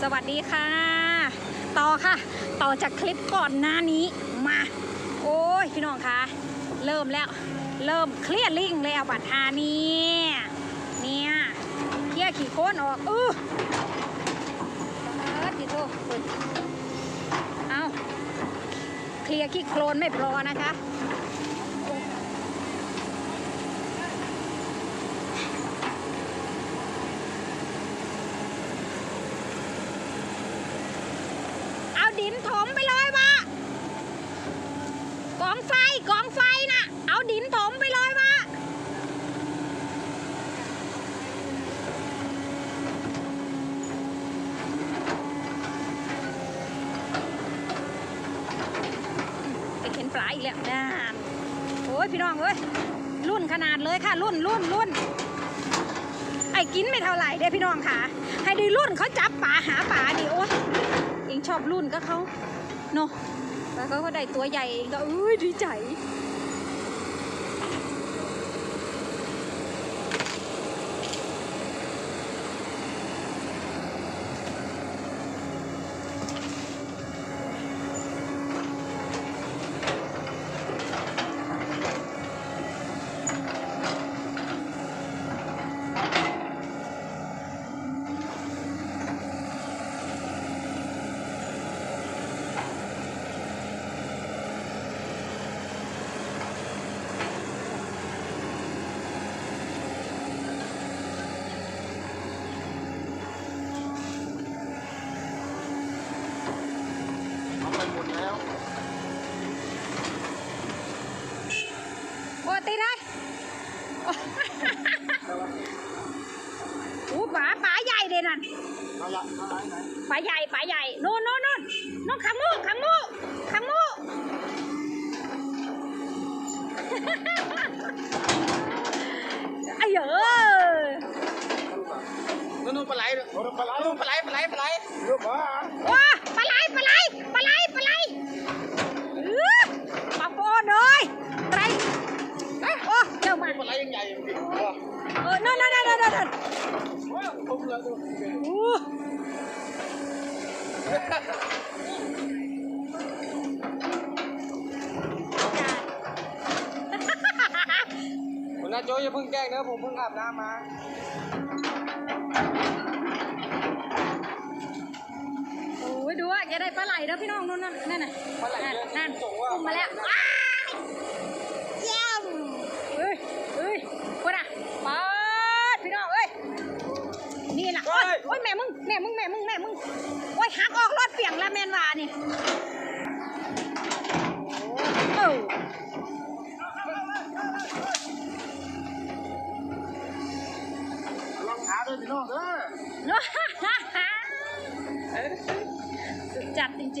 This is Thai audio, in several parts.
สวัสดีค่ะ ต่อค่ะ ต่อจากคลิปก่อนหน้านี้มา โอ้ยพี่น้องคะเริ่มแล้ว เริ่มเคลียร์ลิงแล้วบัตรทานี่เนี่ยเคลียร์ขี่โค้นออกอือเออจิโตเอาเคลียร์ขี้โคลนไม่พอนะคะ ดินถมไปเลยวะกองไฟกองไฟน่ะ เอาดินถมไปเลยวะไปเข็นปลาอีกแล้วนาโอ้ยพี่น้องเอ้ยรุ่นขนาดเลยค่ะ รุ่นรุ่นรุ่นไอ้กินไม่เท่าไหร่เด้พี่น้องค่ะ ให้ดูรุ่นเขาจับปลาหาปลาดิโอ้ย ชอบรุ่นก็เขาเนาะแล้วเขาก็ได้ตัวใหญ่ก็อุ้ยดีใจ เอาไปหมดแล้ว โอ้ตีได้โอ้ โอ้ป๋าป๋าใหญ่เลยนั่น ปลาใหญ่ปลาใหญ่นู่นนู่นนู่นนู่นขังมูขังมูขังมูไอ้เหยอนู่นนู่นปลาไหลนู่นปลาไหลนู่นปลาไหลปลาไหลปลาไหล อย่าเพิ่งแกล้งนะผมเพิ่งอาบน้ำมาโอ้ยดูว่าจะได้ปลาไหลแล้วพี่น้องนู่นนั่นนั่นน่ะปลาไหลนั่นเยอะนั่นส่งว่าอุ้มมาแล้วว้ายเยี่ยมเอ้ยเอ้ยคนอะปาดพี่น้องเอ้ยนี่ล่ะโอ้ยโอ้ยแม่มึงแม่มึงแม่มึงแม่มึงโอ้ยหักออกรถเปียงละแมนวานี่ ด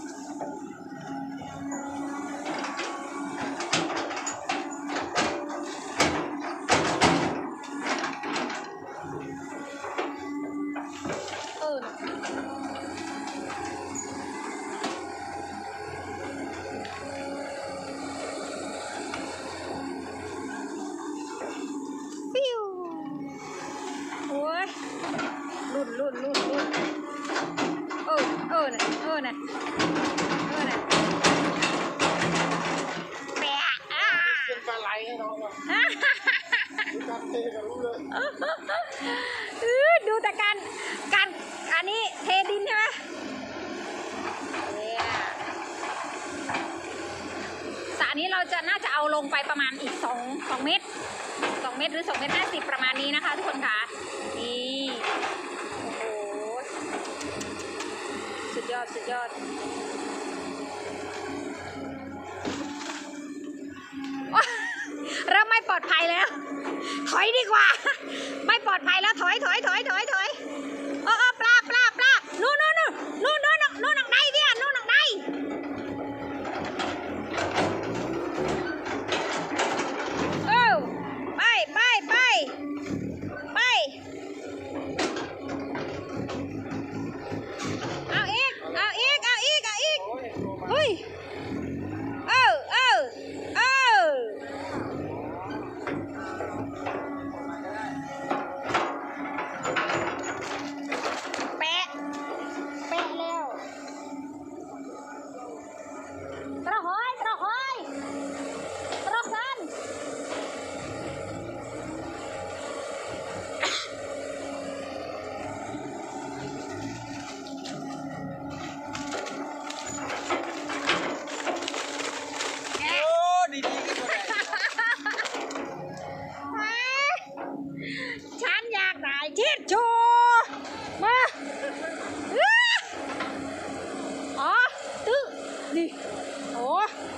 ลงไปประมาณอีกสองสองเมตรสองเมตรหรือสองเมตรห้าสิบประมาณนี้นะคะ ทุกคนค่ะนี่โอ้โหสุดยอดสุดยอดเริ่มไม่ปลอดภัยแล้ว ถอยดีกว่า ไม่ปลอดภัยแล้วถอยถอยถอยถอยถอย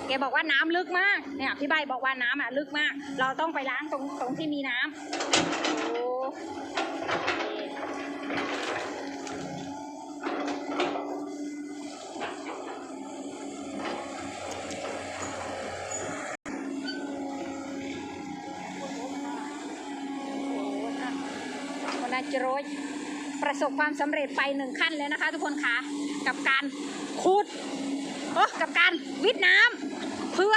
แกบอกว่าน้ำลึกมาก เนี่ยพี่ใบบอกว่าน้ำอะลึกมาก เราต้องไปล้างตรงตรงที่มีน้ำโอ้คนอาจโรยประสบความสำเร็จไปหนึ่งขั้นแล้วนะคะทุกคนคะกับการขุด กับการวิทย์น้ำเพื่อ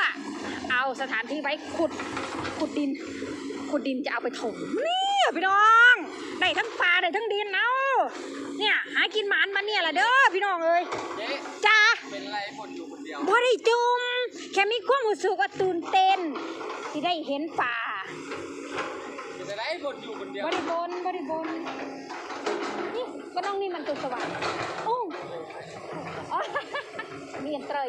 เอาสถานที่ไว้ขุดขุดดิน ขุดดินจะเอาไปถมนี่พี่น้องได้ทั้งปลาได้ทั้งดินเอาเนี่ยหากินหมานมาเนี่ยละเด้อพี่น้องเอ้ยเจ๊จ้าเป็นไรบ่นอยู่คนเดียวบ่ได้จุมแค่มีความรู้สึกว่าตื่นเต้นที่ได้เห็นป่าเป็นอะไรบ่นอยู่คนเดียวบริบนบริบนนี่ก็น้องนี่มันตัวสว่างโอ้ อ๋อ มีอันเตรย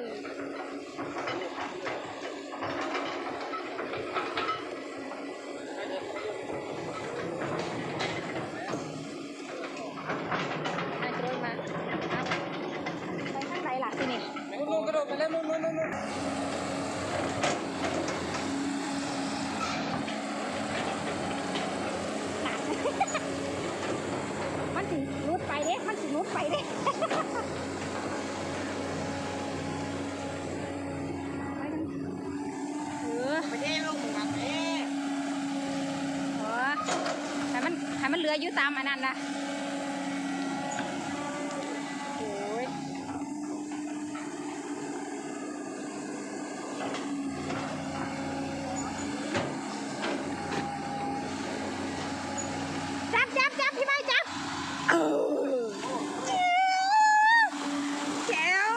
นายโรยมาเอาไปข้างในหลักสินี่ นู่นนู่นกระโดดไปแล้วนู่นนู่นนู่นนู่น หนัก มันสิรุดไปเด้ มันสิรุดไปเด้ ไปกันเออ ไปเท่ลงหมู่บ้านเอ๊ เออให้มันให้มัน เหลืออยู่ตามอันนั้นนะโอ้ยจับจับจับพี่ใบจับเออแจ๋ว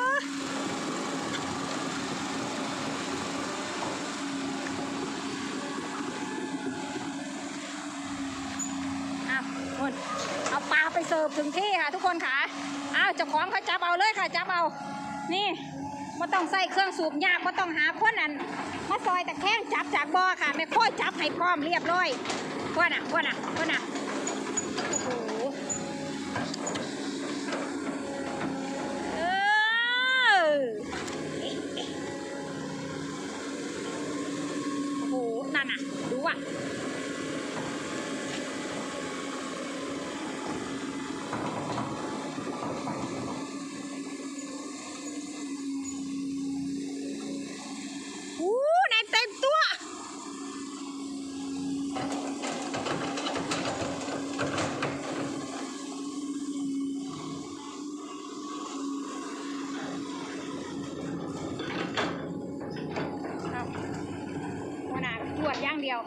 อ้าวคุณ เสิร์ฟถึงที่ค่ะทุกคนค่ะอ้าวเจ้าของเขาจับเอาเลยค่ะจับเอา นี่ไม่ต้องใส่เครื่องสูบยากไม่ต้องหาคนนั้นมาซอยแต่แข้งจับจากบ่อค่ะไม่ค่อยจับให้พร้อมเรียบร้อยว่าน่ะว่าน่ะว่าน่ะโอ้โหเออโอ้โหนั่นน่ะดูอะ อู้ในเต็มตัว เอาหัวหน้าตรวจอย่างเดียว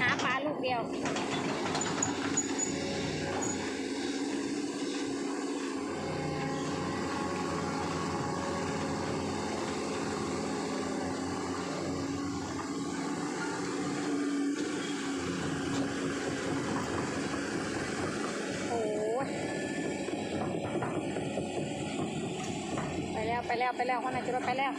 หาปลาลูกเดียว โอ้ย แล้วไปแล้วหัวหน้าจรวดไปแล้ว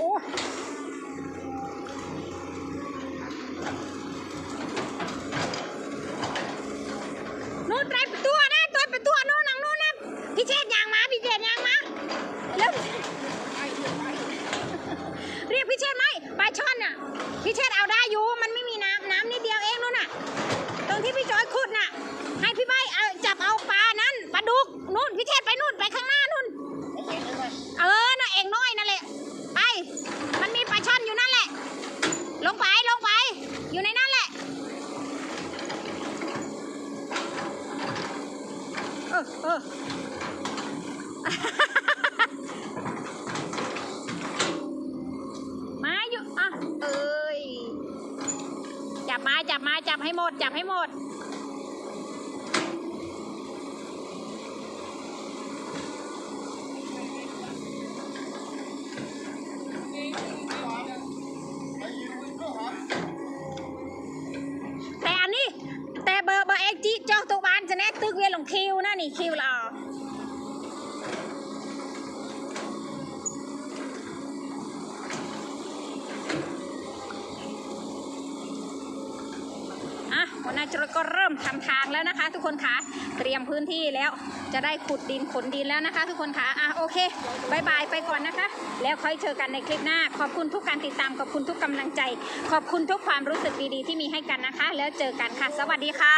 ห มาอยู่อะเอ้ย จับมาจับมาจับให้หมด จับให้หมด แน่ตึกเวียนหลงคิวนะนี่คิวเราอะหัวหน้าจรก็เริ่มทำทางแล้วนะคะ ทุกคนคะเตรียมพื้นที่แล้วจะได้ขุดดินขนดินแล้วนะคะ ทุกคนคะอะโอเคบายบายไปก่อนนะคะ แล้วค่อยเจอกันในคลิปหน้า ขอบคุณทุกการติดตามขอบคุณทุกกำลังใจ ขอบคุณทุกความรู้สึกดีๆที่มีให้กันนะคะ แล้วเจอกันค่ะ สวัสดีค่ะ